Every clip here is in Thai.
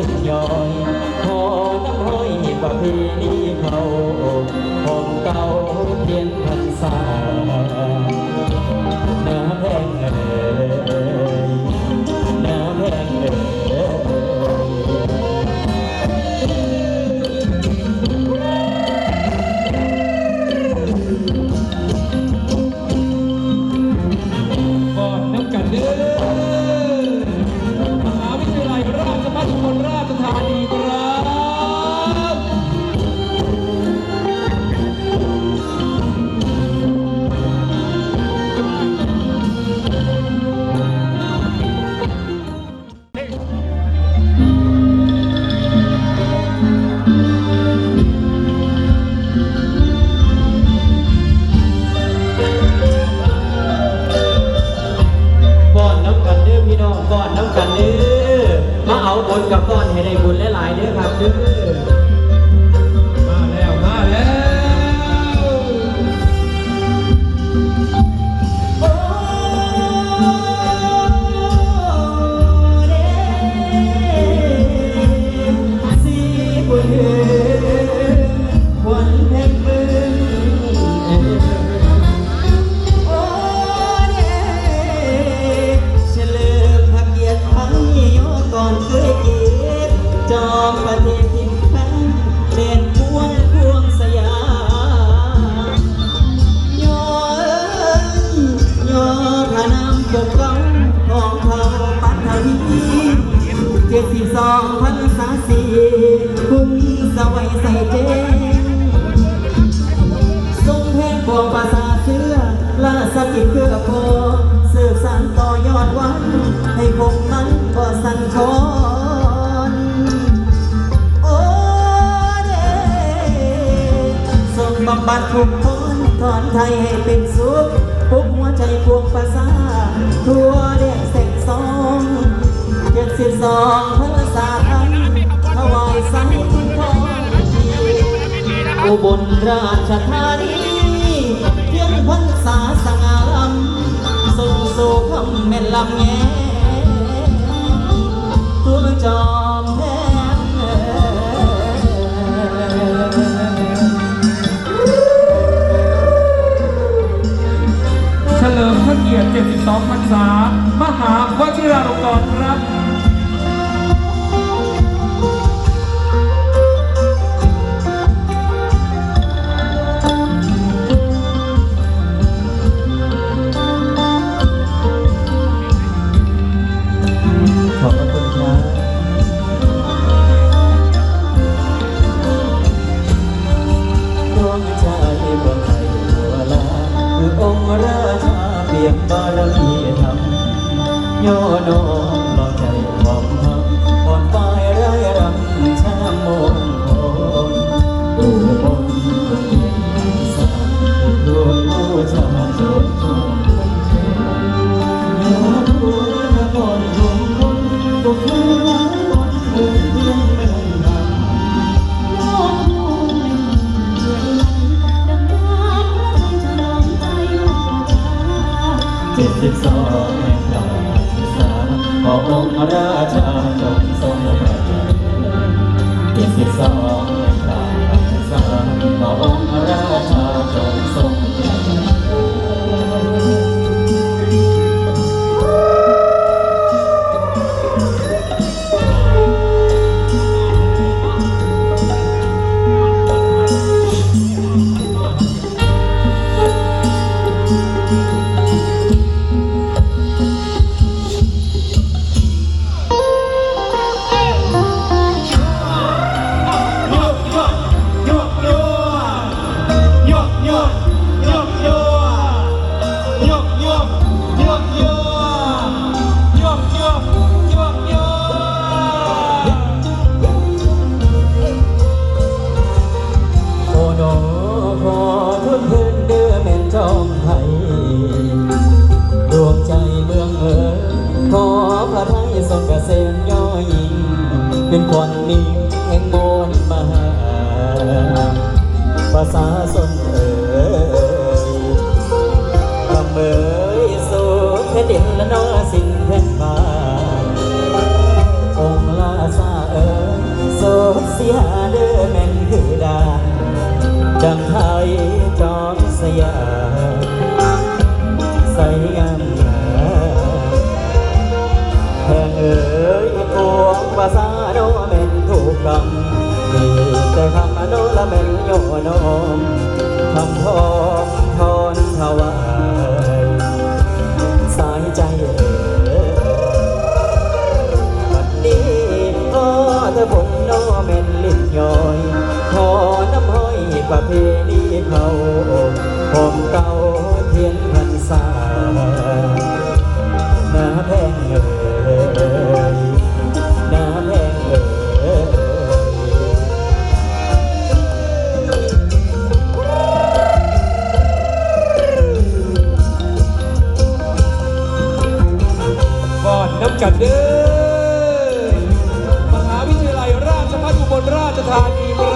ล็ย่อยพอน้ห้อยประเพณีเขาของเก่า ดทุกคนถอนไทยให้เป็นสุขปุกหัวใจพวกภาษาทั่วแดงแสงสองเจ็ดสิบสองภาษาพันถวายสังคุณทองอุบลราชธานีเพียงพรรษาสง่าล้ำสุขสุขคำแม่ลำแง่ตัวจอ จ็ดสิบสองแห่งการศึาของราชาทรงทรงปรทานสอง็นคนนิ่งงอนมาภาษาสนเอ๋ยคำเอ๋ยสูดแค่ดินและนอสิ่งเพ่นบาองลาซาเอ๋ยสูดเสียเด้อแม่นคือดา yon om ลราชธานี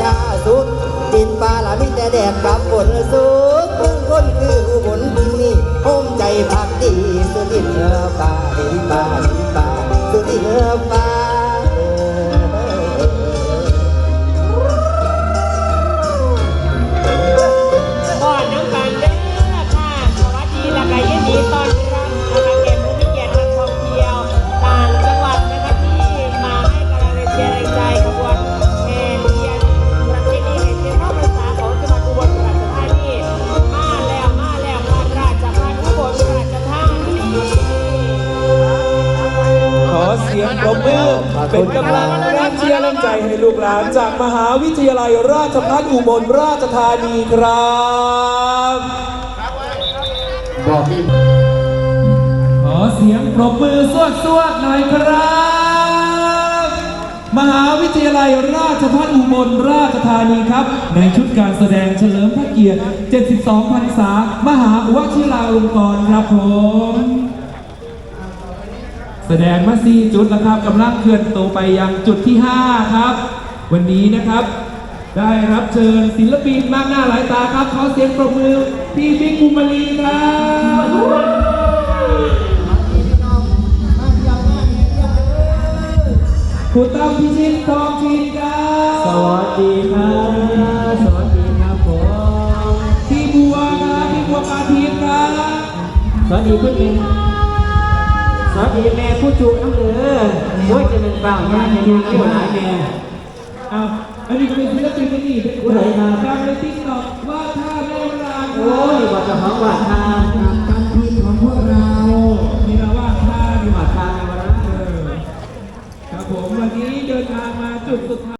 ชาสุดดินปลาละมิแต่แดดกับฝนสุกเมืองคนคืออุบลนี่ภูมใจพักดีสุดินเออป่าดินป่า เป็นกำลังแรงเชียร์แรงใจให้ลูกหลานจากมหาวิทยาลัยราชภัฏอุบลราชธานีครับบอกพี่ขอเสียงปรบมือสวดสวดๆหน่อยครับ มหาวิทยาลัยราชภัฏอุบลราชธานีครับ ในชุดการแสดงเฉลิมพระเกียรติ 72 พรรษามหาวชิราลงกรณ์ครับผม แสดงมาสี่จุดแล้วครับกำลังเคลื่อนตัวไปยังจุดที่ 5 ครับ วันนี้นะครับ ได้รับเชิญศิลปินมากหน้าหลายตาครับขอเสียงปรบมือพี่บิ๊กบุมารีครับคุณตั้มพิชิตทองชินครับสวัสดีครับสวัสดีครับผมพี่บัวครับพี่บัวปาทิตย์ครับสวัสดีเพื่อนเป็น สวัสดีแม่ผู้จูน้ำเด้อโอ้ยจะเป็นเปล่าแม่ในงานที่หลายแม่เอาอันนี้ก็เป็นศิลปินนี่เป็นผู้ใดครับดังในติ๊กต็อกว่าท่าแม่เวลาโอ้ยบอกจะของว่านทาการพิมพ์ของพวกเรามีเราว่าท่าดีหวานทาในวันนั้นครับผมวันนี้เดินทางมาจุดสุดท้าย